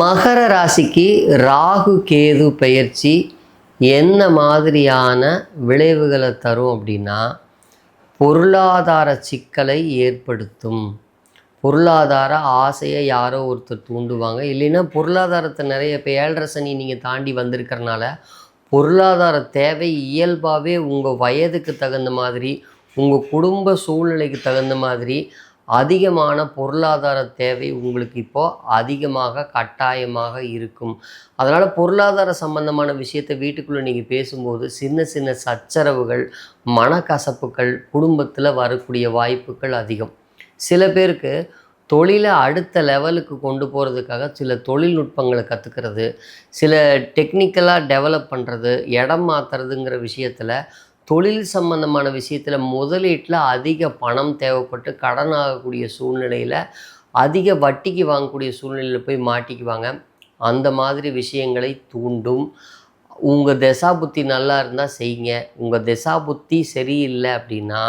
மகர ராசிக்கு ராகு கேது பயிற்சி என்ன மாதிரியான விளைவுகளை தரும் அப்படின்னா பொருளாதார சிக்கலை ஏற்படுத்தும். பொருளாதார ஆசையை யாரோ ஒருத்தர் தூண்டுவாங்க. இல்லைன்னா பொருளாதாரத்தை நிறைய இப்போ ஏழரை சனி நீங்கள் தாண்டி வந்திருக்கறனால பொருளாதார தேவை இயல்பாகவே உங்கள் வயதுக்கு தகுந்த மாதிரி உங்கள் குடும்ப சூழ்நிலைக்கு தகுந்த மாதிரி அதிகமான பொருளாதார தேவை உங்களுக்கு இப்போது அதிகமாக கட்டாயமாக இருக்கும். அதனால் பொருளாதார சம்பந்தமான விஷயத்தை வீட்டுக்குள்ளே நீங்கள் பேசும்போது சின்ன சின்ன சச்சரவுகள் மனக்கசப்புகள் குடும்பத்தில் வரக்கூடிய வாய்ப்புகள் அதிகம். சில பேருக்கு தொழிலை அடுத்த லெவலுக்கு கொண்டு போகிறதுக்காக சில தொழில்நுட்பங்களை கற்றுக்கிறது சில டெக்னிக்கலாக டெவலப் பண்ணுறது இடம் மாற்றுறதுங்கிற விஷயத்தில் தொழில் சம்பந்தமான விஷயத்தில் முதலீட்டில் அதிக பணம் தேவைப்பட்டு கடன் ஆகக்கூடிய சூழ்நிலையில் அதிக வட்டிக்கு வாங்கக்கூடிய சூழ்நிலையில் போய் மாட்டிக்குவாங்க. அந்த மாதிரி விஷயங்களை தூண்டும். உங்கள் திசா புத்தி நல்லா இருந்தால் செய்யுங்க. உங்கள் திசா புத்தி சரியில்லை அப்படின்னா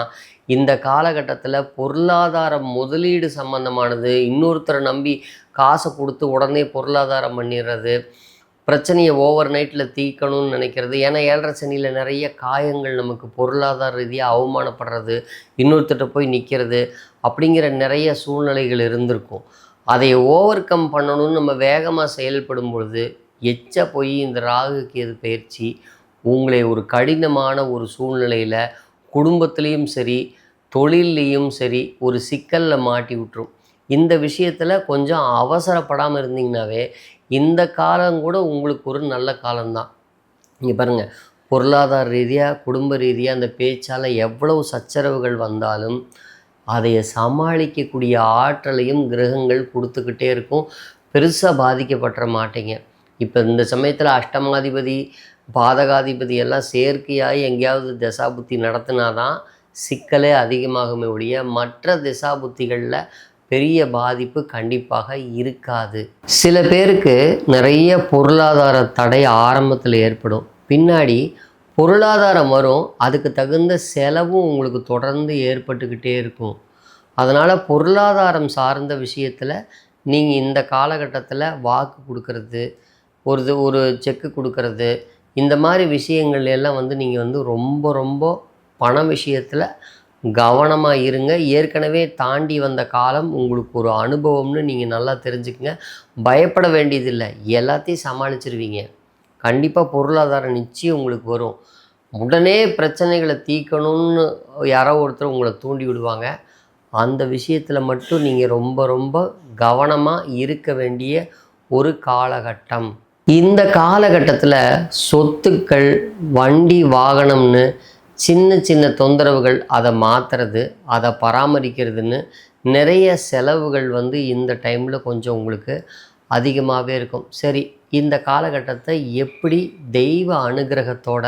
இந்த காலகட்டத்தில் பொருளாதார முதலீடு சம்பந்தமானது இன்னொருத்தரை நம்பி காசை கொடுத்து உடனே பொருளாதாரம் பண்ணிடுறது பிரச்சனையை ஓவர் நைட்டில் தீக்கணும்னு நினைக்கிறது. ஏன்னா ஏழரை சனியில் நிறைய காயங்கள் நமக்கு பொருளாதார ரீதியாக அவமானப்படுறது இன்னொருத்தர்கிட்ட போய் நிற்கிறது அப்படிங்கிற நிறைய சூழ்நிலைகள் இருந்திருக்கும். அதை ஓவர் கம் பண்ணணும்னு நம்ம வேகமாக செயல்படும் பொழுது எச்ச போய் இந்த ராகு கேது பயிற்சி உங்களை ஒரு கடினமான ஒரு சூழ்நிலையில் குடும்பத்துலேயும் சரி தொழில்லையும் சரி ஒரு சிக்கலில் மாட்டி விட்டுரும். இந்த விஷயத்தில் கொஞ்சம் அவசரப்படாமல் இருந்தீங்கனாவே இந்த காலம் கூட உங்களுக்கு ஒரு நல்ல காலம்தான். இங்கே பாருங்கள் பொருளாதார ரீதியாக குடும்ப ரீதியாக அந்த பேச்சால் எவ்வளவு சச்சரவுகள் வந்தாலும் அதை சமாளிக்கக்கூடிய ஆற்றலையும் கிரகங்கள் கொடுத்துக்கிட்டே இருக்கும். பெருசாக பாதிக்கப்பட்ட மாட்டீங்க. இப்போ இந்த சமயத்தில் அஷ்டமாதிபதி பாதகாதிபதி எல்லாம் செயற்கையாகி எங்கேயாவது தசாபுத்தி நடத்தினாதான் சிக்கலே அதிகமாகுமே ஒழிய மற்ற திசாபுத்திகளில் பெரிய பாதிப்பு கண்டிப்பாக இருக்காது. சில பேருக்கு நிறைய பொருளாதார தடை ஆரம்பத்தில் ஏற்படும். பின்னாடி பொருளாதாரம் வரும் அதுக்கு தகுந்த செலவும் உங்களுக்கு தொடர்ந்து ஏற்பட்டுக்கிட்டே இருக்கும். அதனால் பொருளாதாரம் சார்ந்த விஷயத்தில் நீங்கள் இந்த காலகட்டத்தில் வாக்கு கொடுக்கறது ஒரு இது ஒரு செக்கு கொடுக்கறது இந்த மாதிரி விஷயங்கள் எல்லாம் வந்து நீங்கள் வந்து ரொம்ப ரொம்ப பண விஷயத்தில் கவனமாக இருங்க. ஏற்கனவே தாண்டி வந்த காலம் உங்களுக்கு ஒரு அனுபவம்னு நீங்கள் நல்லா தெரிஞ்சுக்கங்க. பயப்பட வேண்டியதில்லை. எல்லாத்தையும் சமாளிச்சிருவீங்க. கண்டிப்பாக பொருளாதாரம் நிச்சயம் உங்களுக்கு வரும். உடனே பிரச்சனைகளை தீர்க்கணும்னு யாரோ ஒருத்தர் உங்களை தூண்டி விடுவாங்க. அந்த விஷயத்தில் மட்டும் நீங்கள் ரொம்ப ரொம்ப கவனமாக இருக்க வேண்டிய ஒரு காலகட்டம். இந்த காலகட்டத்தில் சொத்துக்கள் வண்டி வாகனம்னு சின்ன சின்ன தொந்தரவுகள் அதை மாற்றுறது அதை பராமரிக்கிறதுன்னு நிறைய செலவுகள் வந்து இந்த டைமில் கொஞ்சம் உங்களுக்கு அதிகமாகவே இருக்கும். சரி இந்த காலகட்டத்தை எப்படி தெய்வ அனுகிரகத்தோட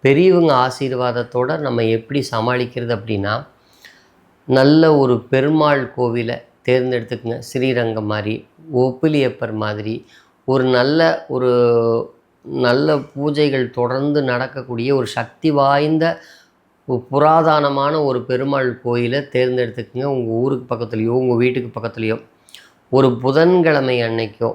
பெரியவங்க ஆசீர்வாதத்தோடு நம்ம எப்படி சமாளிக்கிறது அப்படின்னா நல்ல ஒரு பெருமாள் கோவிலை தேர்ந்தெடுத்துக்குங்க. ஸ்ரீரங்கம் மாதிரி ஒப்பிலியப்பர் மாதிரி ஒரு நல்ல ஒரு நல்ல பூஜைகள் தொடர்ந்து நடக்கக்கூடிய ஒரு சக்தி வாய்ந்த புராதனமான ஒரு பெருமாள் கோயிலை தேர்ந்தெடுத்துக்கோங்க. உங்கள் ஊருக்கு பக்கத்துலேயோ உங்கள் வீட்டுக்கு பக்கத்துலேயோ. ஒரு புதன்கிழமை அன்னைக்கோ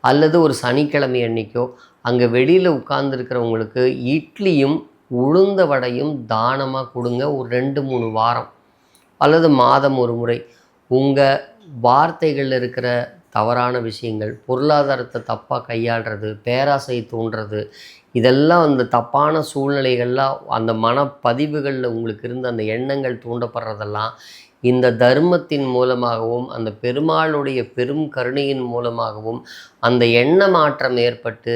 அல்லது ஒரு சனிக்கிழமை அன்னைக்கோ அங்கே வெளியில் உட்கார்ந்துருக்கிறவங்களுக்கு இட்லியும் உளுந்த வடையும் தானமாக கொடுங்க. ஒரு ரெண்டு மூணு வாரம் அல்லது மாதம் ஒரு முறை. உங்கள் வார்த்தைகளில் இருக்கிற தவறான விஷயங்கள் பொருளாதாரத்தை தப்பாக கையாளுறது பேராசை தூண்டுறது இதெல்லாம் அந்த தப்பான சூழ்நிலைகள்லாம் அந்த மனப்பதிவுகளில் உங்களுக்கு இருந்த அந்த எண்ணங்கள் தூண்டப்படுறதெல்லாம் இந்த தர்மத்தின் மூலமாகவும் அந்த பெருமாளுடைய பெரும் கருணையின் மூலமாகவும் அந்த எண்ண மாற்றம் ஏற்பட்டு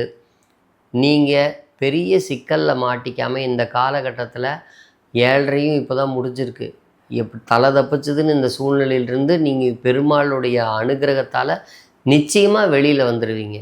நீங்கள் பெரிய சிக்கலில் மாட்டிக்காமல் இந்த காலகட்டத்தில் ஏழரையும் இப்போ தான் முடிஞ்சிருக்கு. எப் தலை தப்பிச்சதுன்னு இந்த சூழ்நிலையிலிருந்து நீங்கள் பெருமாளுடைய அனுகிரகத்தால் நிச்சயமாக வெளியில் வந்துடுவீங்க